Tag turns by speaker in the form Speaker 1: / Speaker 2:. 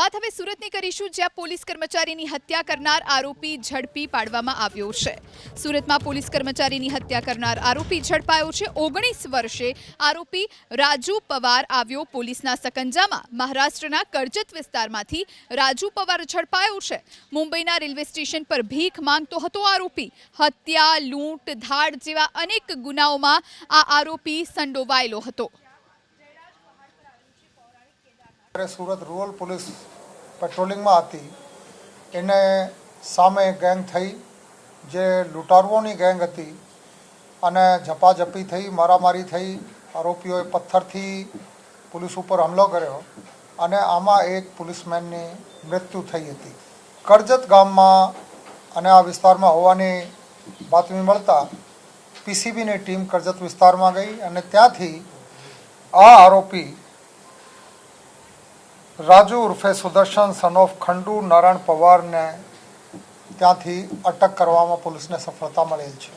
Speaker 1: વાત હવે સુરતની કરીશું, જ્યાં પોલીસ કર્મચારીની હત્યા કરનાર આરોપી ઝડપી પાડવામાં આવ્યો છે. સુરતમાં પોલીસ કર્મચારીની હત્યા કરનાર આરોપી ઝડપાયો છે. ઓગણીસ વર્ષે આરોપી રાજુ પવાર આવ્યો પોલીસના સકંજામાં. મહારાષ્ટ્રના કરજત વિસ્તારમાંથી રાજુ પવાર ઝડપાયો છે. મુંબઈના રેલવે સ્ટેશન પર ભીખ માંગતો હતો આરોપી. હત્યા, લૂંટ, ધાડ જેવા અનેક ગુનાઓમાં આ આરોપી સંડોવાયેલો હતો.
Speaker 2: જ્યારે સુરત રૂરલ પોલીસ પેટ્રોલિંગમાં હતી. એને સામે ગેંગ થઈ, જે લૂંટારુઓની ગેંગ હતી, અને ઝપાઝપી થઈ, મારામારી થઈ, આરોપીઓએ પથ્થરથી પોલીસ ઉપર હુમલો કર્યો, અને આમાં એક પોલીસમેનની મૃત્યુ થઈ હતી. કરજત ગામમાં અને આ વિસ્તારમાં હોવાની બાતમી મળતા પીસીબીની ટીમ કરજત વિસ્તારમાં ગઈ અને ત્યાંથી આ આરોપી રાજુ ઉર્ફે સુદર્શન સન ઓફ ખંડુ નારાયણ પવારને ત્યાંથી અટક કરવામાં પોલીસને સફળતા મળેલ છે.